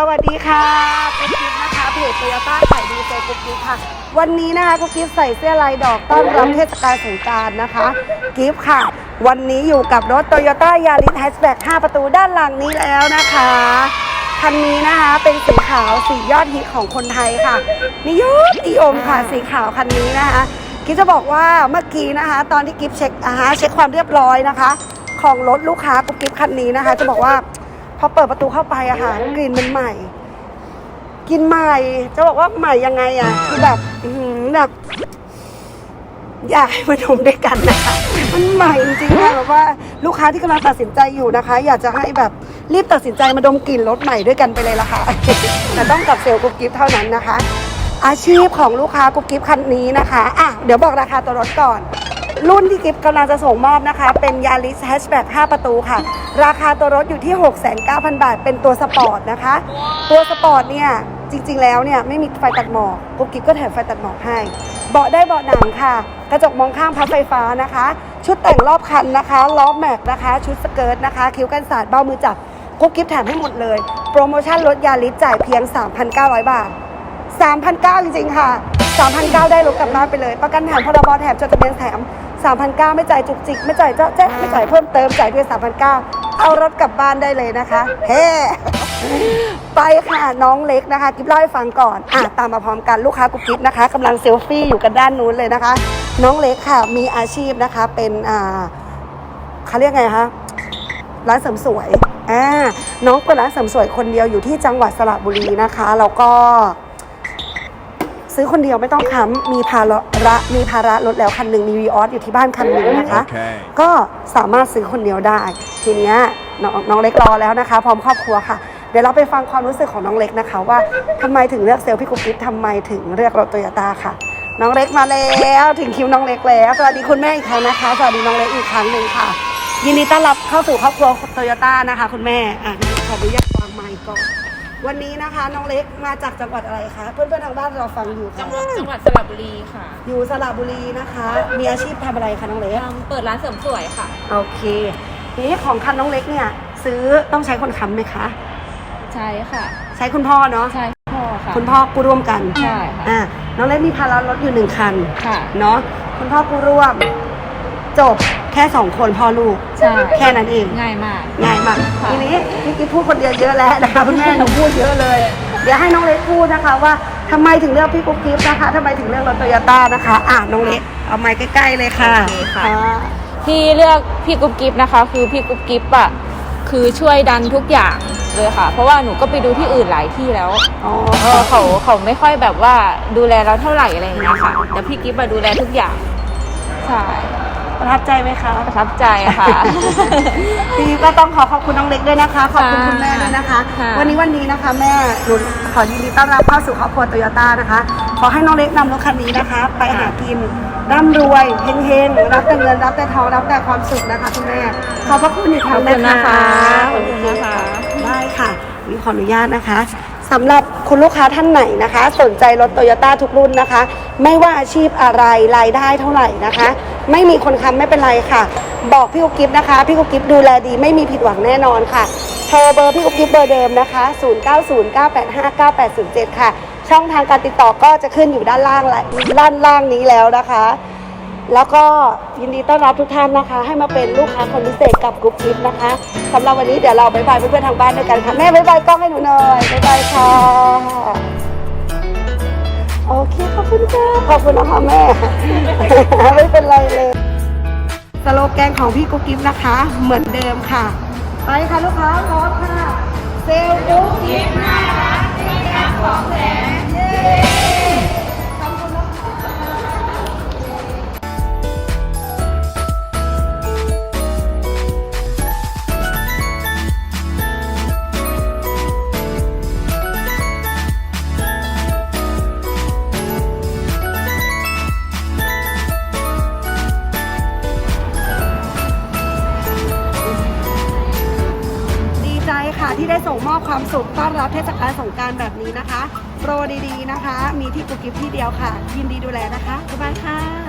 สวัสดีค่ะกุ๊กกิ๊บนะคะเพจโตโยต้าขายดีเซลกุ๊กกิ๊บค่ะ วันนี้นะคะกุ๊กกิ๊บใส่เสื้อลายดอกต้อนรับเทศกาลสงกรารนะคะ กิฟค่ะ วันนี้อยู่กับรถโตโยต้ายาริสแฮชแบ็ก5ประตูด้านหลังนี้แล้วนะคะคันนี้นะคะเป็นสีขาวสียอดฮิตของคนไทยค่ะ นิยมนิยมค่ะสีขาวคันนี้นะคะกิฟจะบอกว่าเมื่อกี้นะคะ ตอนที่กิฟเช็คอาฮะเช็คความเรียบร้อยนะคะ ของรถลูกค้ากุ๊กกิ๊ฟคันนี้นะคะ จะบอกว่า พอเปิดประตูเข้าไปอะค่ะกลิ่นมันใหม่ กินใหม่ จะบอกว่าใหม่ยังไงอะคือแบบแบบอยากให้มาดมด้วยกันนะคะมันใหม่จริงๆค่ะแบบว่าลูกค้าที่กำลังตัดสินใจอยู่นะคะ อยากจะให้แบบรีบตัดสินใจมาดมกลิ่นรถใหม่ด้วยกันไปเลยละค่ะแต่ต้องกับเซลล์กุ๊กกิ๊บเท่านั้นนะคะ อาชีพของลูกค้ากุ๊กกิ๊บคันนี้นะคะอะเดี๋ยวบอกราคาตัวรถก่อน รุ่นที่กิฟต์กำลังจะส่งมอบนะคะ เป็นยาริสแฮชแบ็ก5ประตูค่ะ ราคาตัวรถอยู่ที่ 6,900 บาท เป็นตัวสปอร์ตนะคะ ตัวสปอร์ตเนี่ยจริง ๆ แล้วเนี่ยไม่มีไฟตัดหมอกกุ๊กกิ๊บก็แถมไฟตัดหมอกให้ เบาะได้เบาะหนังค่ะ กระจกมองข้างพับไฟฟ้านะคะ ชุดแต่งรอบคันนะคะล้อแม็กนะคะ ชุดสเกิร์ตนะคะ คิ้วกันสาดเบ้ามือจับกุ๊กกิ๊บแถมให้หมดเลย โปรโมชั่นลดยาริสจ่ายเพียง 3,900 บาท 3,900 จริง ๆ ค่ะ 3,900 ได้รถกลับบ้านไปเลย ประกันแถมพรบแถมจดทะเบียนแถม 3,900 ไม่จ่ายจุกจิก ไม่จ่ายเจ้าแจ๊ะไม่จ่ายเพิ่มเติมจ่ายเพียง3,900 เอารถกลับบ้านได้เลยนะคะเฮ้ไปค่ะน้องเล็กนะคะกิ๊บเล่าให้ฟังก่อนอะตามมาพร้อมกันลูกค้ากุ๊บกิ๊บนะคะกำลังเซลฟี่อยู่กันด้านนู้นเลยนะคะ น้องเล็กค่ะมีอาชีพนะคะเป็นอ่าเขาเรียกไงคะร้านเสริมสวยอ่าน้องเปิดร้านเสริมสวยคนเดียวอยู่ที่จังหวัดสระบุรีนะคะแล้วก็ ซื้อคนเดียวไม่ต้องค้ำมีภาระมีภาระรถแล้วคันหนึ่งมีวีออสอยู่ที่บ้านคันหนึ่งนะคะโอเคก็สามารถซื้อคนเดียวได้ ทีเนี้ยน้องน้องเล็กรอแล้วนะคะ พร้อมครอบครัวค่ะ เดี๋ยวเราไปฟังความรู้สึกของน้องเล็กนะคะ ว่าทำไมถึงเลือกเซลล์พี่กุ๊กกิ๊บทำไมถึงเลือกรถโตโยต้าค่ะ น้องเล็กมาแล้วถึงคิวน้องเล็กแล้วสวัสดีคุณแม่อีกครั้งนะคะสวัสดีน้องเล็กอีกครั้งหนึ่งค่ะ ยินดีต้อนรับเข้าสู่ครอบครัวโตโยต้านะคะ คุณแม่อะขออนุญาตวางไมค์ก่อน วันนี้นะคะน้องเล็กมาจากจังหวัดอะไรคะ เพื่อนๆทางบ้านเราฟังอยู่จัค่ะงหวัดจังหวัดสระบุรีค่ะอยู่สระบุรีนะคะ มีอาชีพทำอะไรคะน้องเล็ก ทำเปิดร้านเสริมสวยค่ะ โอเคทีนี้ของคันน้องเล็กเนี่ย ซื้อต้องใช้คนค้ำไหมคะ ใช่ค่ะ ใช้คุณพ่อเนาะใช่พ่อค่ะ คุณพ่อกู้ร่วมกันใช่ค่ะ อ่าน้องเล็กมีภาระรถอยู่หนึ่งคันค่ะ เนาะคุณพ่อกู้ร่วม จบแค่สองคนพ่อลูก ใช่ แค่นั้นเอง ง่ายมาก ง่ายมากค่ะ ทีนี้ พี่กิ๊ฟพูดคนเดียวเยอะแล้วนะคะคุณแม่หนูพูดเยอะเลย เดี๋ยวให้น้องเล็กพูดนะคะว่าทำไมถึงเลือกพี่กุ๊กกิ๊ฟนะคะทำไมถึงเลือกรถโตโยต้านะคะ อ่าน้องเล็กเอาไมค์ใกล้ๆเลยค่ะโอเคค่ะ อ่า ที่เลือกพี่กุ๊บกิ๊บนะคะ คือพี่กุ๊บกิ๊บอะคือช่วยดันทุกอย่างเลยค่ะ เพราะว่าหนูก็ไปดูที่อื่นหลายที่แล้วอ๋อ เออเขาเขาไม่ค่อยแบบว่าดูแลเราเท่าไหร่อะไรอย่างเงี้ยค่ะ แต่พี่กิ๊บมาดูแลทุกอย่างใช่ ประทับใจไหมคะ ประทับใจค่ะ ทีนี้ก็ต้องขอขอบคุณน้องเล็กด้วยนะคะ ขอบคุณคุณแม่ด้วยนะคะ ค่ะวันนี้วันนี้นะคะ แม่หนูขอยินดีต้อนรับเข้าสู่ครอบครัวโตโยต้านะคะ ขอให้น้องเล็กนำรถคันนี้นะคะ ไปหากินร่ำรวยเฮงๆรับแต่เงินรับแต่ทองรับแต่ความสุขนะคะคุณแม่ขอบพระคุณอีกคขรั้อบงคุณนะนะคะคะขอบคุณนะคะ ได้ค่ะมีขออนุญาตนะคะ สำหรับคุณลูกค้าท่านไหนนะคะ สนใจรถโตโยต้าทุกรุ่นนะคะ ไม่ว่าอาชีพอะไรรายได้เท่าไหร่นะคะ ไม่มีคนค้ำไม่เป็นไรค่ะ บอกพี่กุ๊กกิ๊บนะคะ พี่กุ๊กกิ๊บดูแลดีไม่มีผิดหวังแน่นอนค่ะ โทรเบอร์พี่กุ๊กกิ๊บเบอร์เดิมนะคะ 0909859807 ค่ะ ช่องทางการติดต่อก็จะขึ้นอยู่ด้านล่างและด้านล่างนี้แล้วนะคะ แล้วก็ยินดีต้อนรับทุกท่านนะคะ ให้มาเป็นลูกค้าคนพิเศษกับกรุ๊ปทิปนะคะสำหรับวันนี้เดี๋ยวเราบายบายเพื่อนๆทางบ้านด้วยกันค่ะแม่บายบายกล้องให้หนูหน่อยบายบายค่ะ โอเคขอบคุณค่ะขอบคุณนะคะแม่ ไม่เป็นไรเลยสโลแกนของพี่กุ๊กกิ๊บนะคะ เหมือนเดิมค่ะ ไปค่ะลูกค้าพร้อมค่ะ เซลล์กุ๊กกิ๊บน่ารักที่รักของแสนเย้ ที่ได้ส่งมอบความสุขต้อนรับเทศกาลสงการแบบนี้นะคะ โปรดีๆนะคะ มีที่กุกิฟที่เดียวค่ะ ยินดีดูแลนะคะบ๊ายบายค่ะ